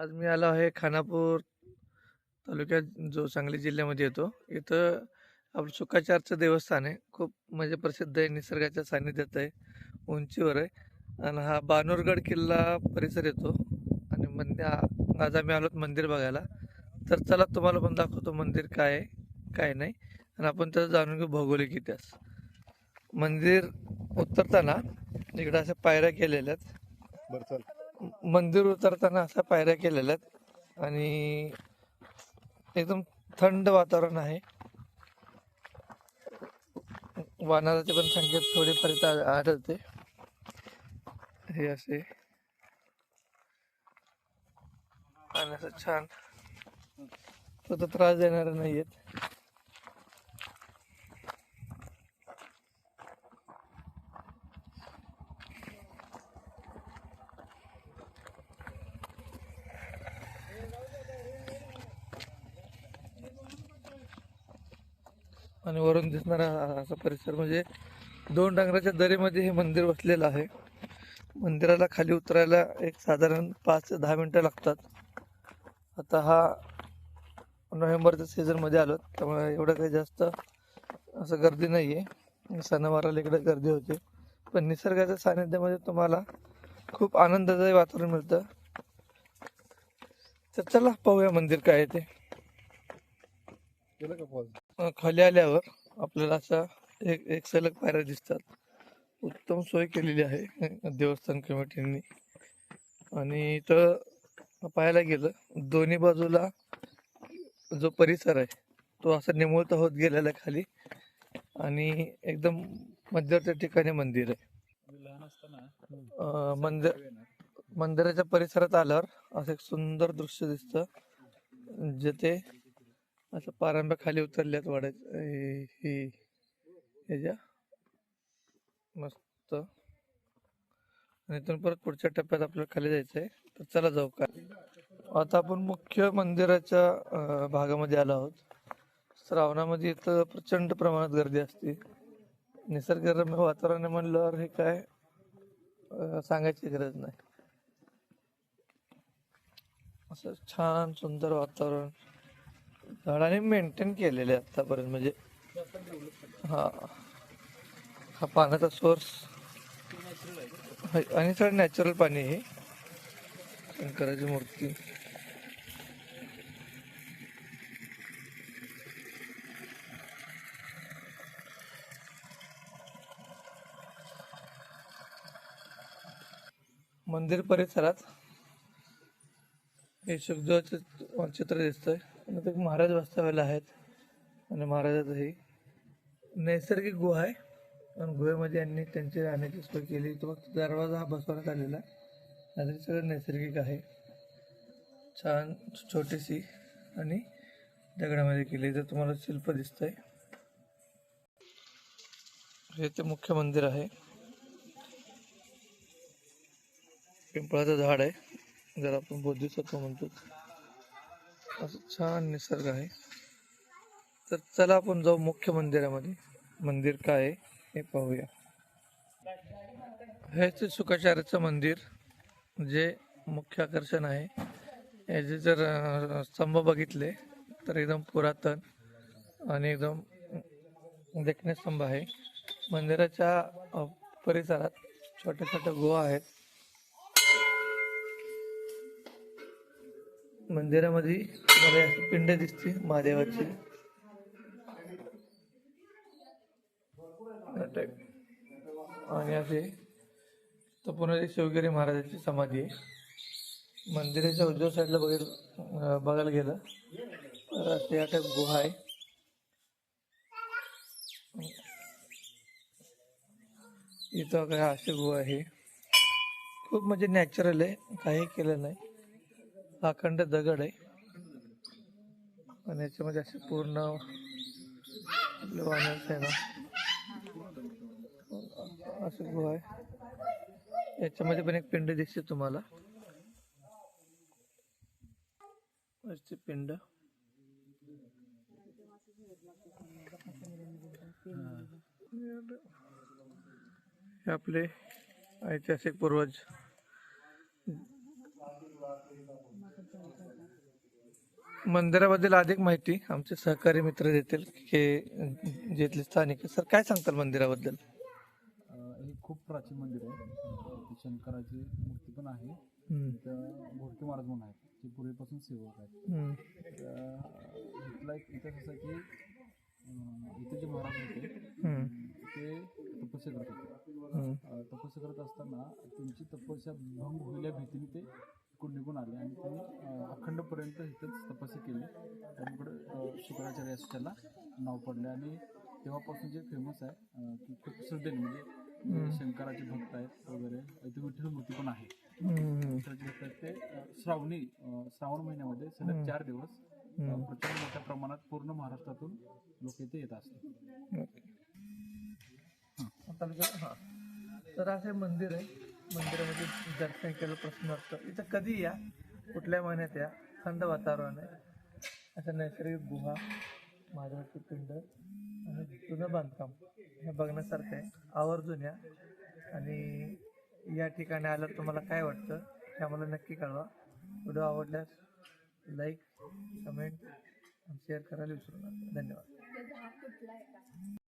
आज मी आलो आहे खानापूर तालुक्यात जो सांगली जिल्ह्यामध्ये येतो. इथं आपलं सुखाचारचं देवस्थान आहे. खूप म्हणजे प्रसिद्ध आहे निसर्गाच्या सान्निध्यात आहे उंचीवर आहे. आणि हा बानूरगड किल्ला परिसर येतो. आणि मंदिर आज आम्ही आलो मंदिर बघायला. तर चला तुम्हाला पण दाखवतो मंदिर काय आहे काय नाही. आणि आपण त्याचं जाणून घेऊ भौगोलिक इतिहास. मंदिर उतरताना इकडं अशा पायऱ्या केलेल्या आहेत. बरं मंदिर उतरताना अशा पायऱ्या केलेल्या आहेत आणि एकदम थंड वातावरण आहे. वानराचे पण संकेत थोडेफार आढळते. हे असे. आणि असं छान. तो त्रास देणारे नाहीयेत. आणि वरून दिसणारा असा परिसर म्हणजे दोन डांगराच्या दरीमध्ये हे मंदिर वसलेलं आहे. मंदिराला खाली उतरायला एक साधारण पाच ते दहा मिनटं लागतात. आता हा नोव्हेंबरच्या सीझनमध्ये आलो त्यामुळे एवढं काही जास्त असं गर्दी नाही आहे सणावाराला इकडे गर्दी होते. पण निसर्गाच्या सानिध्यामध्ये तुम्हाला खूप आनंददायी वातावरण मिळतं. तर चला पाहूया मंदिर काय आहे ते. गेलं का पाहू खाली आल्यावर आपल्याला अशा एक एक सलग पायऱ्या दिसतात. उत्तम सोय केलेली आहे देवस्थान कमिटींनी. आणि इथं पाहायला गेलं दोन्ही बाजूला जो परिसर आहे तो असा निमुळता होत गेलेला आहे खाली. आणि एकदम मध्यवर्ती ठिकाणी मंदिर आहे. मंदिर मंदिराच्या परिसरात आल्यावर असं एक सुंदर दृश्य दिसतं जेथे असं पारंब्या खाली उतरल्यात वाढत ही ह्याच्या मस्त. आणि इथून परत पुढच्या टप्प्यात आपल्याला खाली जायचं आहे तर चला जाऊ का? आता आपण मुख्य मंदिराच्या भागामध्ये आलो आहोत. श्रावणामध्ये इथं प्रचंड प्रमाणात गर्दी असते. निसर्गरम्य वातावरण म्हणल्यावर हे काय सांगायची गरज नाही. असं छान सुंदर वातावरण. झाडाने मेंटेन केलेले आहे आतापर्यंत म्हणजे हा. हा पाण्याचा सोर्स आणि सगळं नॅचरल पाणी आहे. शंकराची मूर्ती. मंदिर परिसरात हे सुखदेवाचं चित्र दिसतंय. आणि ते महाराज वास्तव्याला आहेत. आणि महाराजाचं हे नैसर्गिक गुहा आहे. आणि गुहेमध्ये यांनी त्यांची राहण्याची सोय केली. तो फक्त दरवाजा हा बसवण्यात आलेला आहे. आणि सगळं नैसर्गिक आहे. छान छोटीशी आणि दगडामध्ये केली. तर तुम्हाला शिल्प दिसतंय. हे ते मुख्य मंदिर आहे. पिंपळाचं झाड आहे. ज्याला आपण बोधिसत्व म्हणतो. असं छान निसर्ग आहे. तर चला आपण जाऊ मुख्य मंदिरामध्ये. मंदिर काय आहे हे पाहूया. हेच ते सुखाचार्याचं मंदिर जे मुख्य आकर्षण आहे. याचे जर स्तंभ बघितले तर एकदम पुरातन आणि एकदम देखणे स्तंभ आहे. मंदिराच्या परिसरात छोट्या छोट्या गुहा आहेत. मंदिरामध्ये मला पिंड दिसते महादेवाची. आणि असे तर पुन्हा शिवगिरी महाराजाची समाधी आहे. मंदिराच्या उजव्या साईडला बघेल बघायला गेलं तर असे या टाईप गुहा आहे. इथं काय असे गुहा आहे. खूप म्हणजे नॅचरल आहे काही केलं नाही. अखंड दगड आहे. आणि याच्यामध्ये असे पूर्ण आपले आहे ना असं गुहा आहे. याच्यामध्ये पण एक पिंड दिसते तुम्हाला. पिंड. हे आपले ऐतिहासिक पूर्वज. मंदिराबद्दल अधिक माहिती आमचे सहकारी मित्र देतील हे जेथले स्थानिक. सर काय सांगताल मंदिराबद्दल? हे खूप प्राचीन मंदिर आहे. शंकराची मूर्ती पण आहे. घोडके महाराज म्हणून आहेत. ते पूर्वीपासून सेवक आहेत. इथला एक इतिहास असा की इथे जे महाराज होते ते तपस्या करत होते. तपस्या करत असताना त्यांची तपस्या भंग होईल भीतीने ते इकडून निघून आले आणि त्यांनी अखंडपर्यंत इथंच तपस्या केली. त्यामुळे शुक्राचार्य असं त्याला नाव पडले आणि तेव्हापासून जे फेमस आहे की खूप श्रद्धेने म्हणजे शंकराचे भक्त आहेत वगैरे इथे विठ्ठल मूर्ती पण आहे. ते श्रावणी श्रावण महिन्यामध्ये सलग चार दिवस. प्रचंड मोठ्या प्रमाणात पूर्ण महाराष्ट्रातून लोक इथे येत असतात. हा. तर असे मंदिर आहे. मंदिरामध्ये दर्शन केलं प्रश्न असतं इथं कधी या? कुठल्या महिन्यात या? थंड वातावरण आहे. असं नैसर्गिक गुहा महादेवाची पिंड आणि जुनं बांधकाम हे बघण्यासारखं आहे. आवर्जून या. आणि या ठिकाणी आल्यावर तुम्हाला काय वाटतं हे आम्हाला नक्की कळवा. व्हिडिओ आवडल्यास लाईक कमेंट शेअर करायला विसरू नका. धन्यवाद.